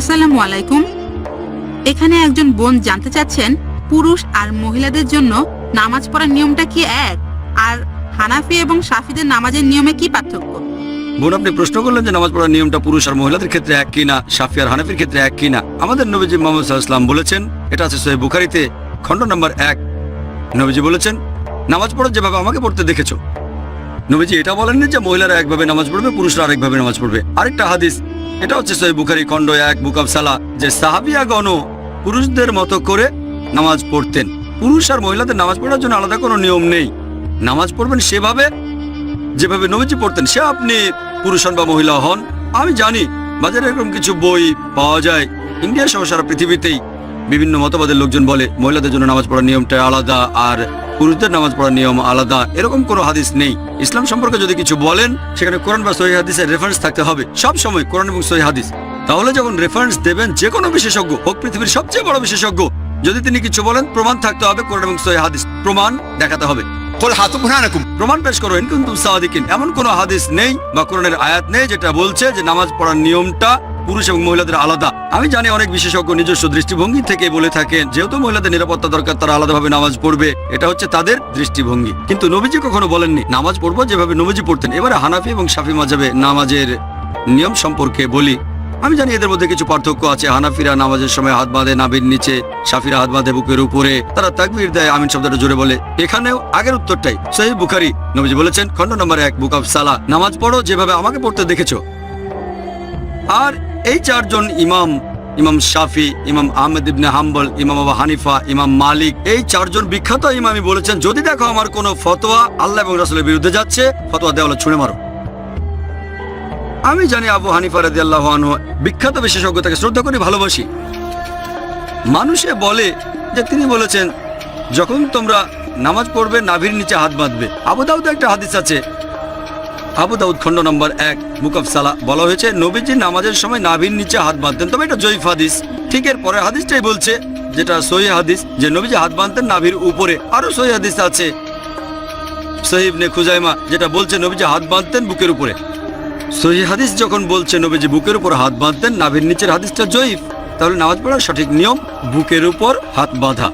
আসসালামু আলাইকুম। এখানে একজন বোন জানতে চাচ্ছেন, পুরুষ আর মহিলাদের জন্য নামাজ পড়ার নিয়মটা কি এক? আর হানাফি এবং সাফিদের নামাজের নিয়মে কি পার্থক্য? বোন, আপনি প্রশ্ন করলেন যে নামাজ পড়ার নিয়মটা পুরুষ আর মহিলাদের ক্ষেত্রে এক কিনা, সাফি আর হানাফির ক্ষেত্রে এক কিনা। আমাদের নবীজি মোহাম্মদ সাল্লাম বলেছেন, এটা আছে সোহেব বুখারিতে, খণ্ড নম্বর এক। নবীজি বলেছেন, নামাজ পড়ার যেভাবে আমাকে পড়তে দেখেছ। নবীজি এটা বলেননি যে মহিলারা একভাবে নামাজ পড়বে, পুরুষরা আরেকভাবে নামাজ পড়বে। আরেকটা হাদিস এটা হচ্ছে সোহেব বুখারি খণ্ড এক, বুক অব সালা যে সাহাবিয়াগণ পুরুষদের মতো করে নামাজ পড়তেন। পুরুষ আর মহিলাদের নামাজ পড়ার জন্য আলাদা কোনো নিয়ম নেই। নামাজ পড়বেন সেভাবে, যেভাবে নবীজি পড়তেন, সে আপনি পুরুষ হন বা মহিলা হন। আমি জানি বাজারে এরকম কিছু বই পাওয়া যায়। ইন্ডিয়া সহ সারা পৃথিবীতেই বিভিন্ন মতবাদের লোকজন বলে মহিলাদের জন্য নামাজ পড়ার নিয়মটা আলাদা আর পুরুষদের নামাজ পড়ার নিয়ম আলাদা। এরকম কোনো হাদিস নেই। ইসলাম সম্পর্কে যদি কিছু বলেন সেখানে কোরআন বা সহি হাদিসের রেফারেন্স থাকতে হবে। সব সময় কোরআন এবং সহি হাদিস। তাহলে যখন রেফারেন্স দেবেন যে কোনো বিশেষজ্ঞ হোক পৃথিবীর সবচেয়ে বড় বিশেষজ্ঞ যদি তিনি কিছু বলেন প্রমাণ থাকতে হবে কোরআন এবং সহি হাদিস। প্রমাণ দেখাতে হবে। প্রমাণ পেশ করো কিন্তু এমন কোন হাদিস নেই বা কোরআনের আয়াত নেই যেটা বলছে যে নামাজ পড়ার নিয়মটা পুরুষ এবং মহিলাদের আলাদা। আমি জানি অনেক বিশেষজ্ঞ নিজস্ব দৃষ্টিভঙ্গি থেকে বলে থাকেন, যেহেতু মহিলাদের নিরাপত্তা দরকার, তারা আলাদাভাবে নামাজ পড়বে। এটা হচ্ছে তাদের দৃষ্টিভঙ্গি। কিন্তু নবীজি কখনো বলেননি, নামাজ পড়ব যেভাবে নবীজি পড়তেন। এবারে হানাফি এবং শাফি মাজাবে নামাজের নিয়ম সম্পর্কে বলি। আমি জানি এদের মধ্যে কিছু পার্থক্য আছে। হানাফিরা নামাজের সময় হাত বাঁধে নাবির নিচে, সাফিরা হাত বাঁধে বুকের উপরে। তারা তাকবির দেয়, আমিন শব্দটা জোরে বলে। এখানেও আগের উত্তরটাই। সহি বুখারি, নবীজি বলেছেন, খণ্ড নম্বর এক, বুক অফ সালা নামাজ পড়ো যেভাবে আমাকে পড়তে দেখেছ। আর এই চারজন ইমাম ইমাম শাফি, ইমাম আহমেদ ইবনে হাম্বল, ইমাম আবু হানিফা, ইমাম মালিক, এই চারজন বিখ্যাত ইমামই বলেছেন, যদি দেখো আমার কোনো ফতোয়া, আল্লাহ এবং রাসূলের বিরুদ্ধে যাচ্ছে, ফতোয়া দেওয়ালে ছুঁড়ে মারো। আমি জানি আবু হানিফা রাদিয়াল্লাহু আনহু বিখ্যাত বিশেষজ্ঞ, তাকে শ্রদ্ধা করি, ভালোবাসি। মানুষে বলে যে, তিনি বলেছেন, যখন তোমরা নামাজ পড়বে, নাভির নিচে হাত বাঁধবে। আবু দাউদে একটা হাদিস আছে আবু দাউদ খণ্ড নম্বর এক বুক সালা বলা হয়েছে, নবীজি নামাজের সময় নাভির নিচে হাত বাঁধতেন। তবে এটা জয়ীফ হাদিস। ঠিক এর পরের হাদিসটাই বলছে, যেটা সহি হাদিস, যে নবীজি হাত বাঁধতেন নাভির উপরে। আরও সহি হাদিস আছে। সহিব নে খুজাইমা যেটা বলছে, নবীজি হাত বাঁধতেন বুকের উপরে। সহি হাদিস যখন বলছে, নবীজি বুকের উপর হাত বাঁধতেন, নাভির নিচের হাদিসটা জয়ীফ। তাহলে নামাজ পড়ার সঠিক নিয়ম, বুকের উপর হাত বাঁধা।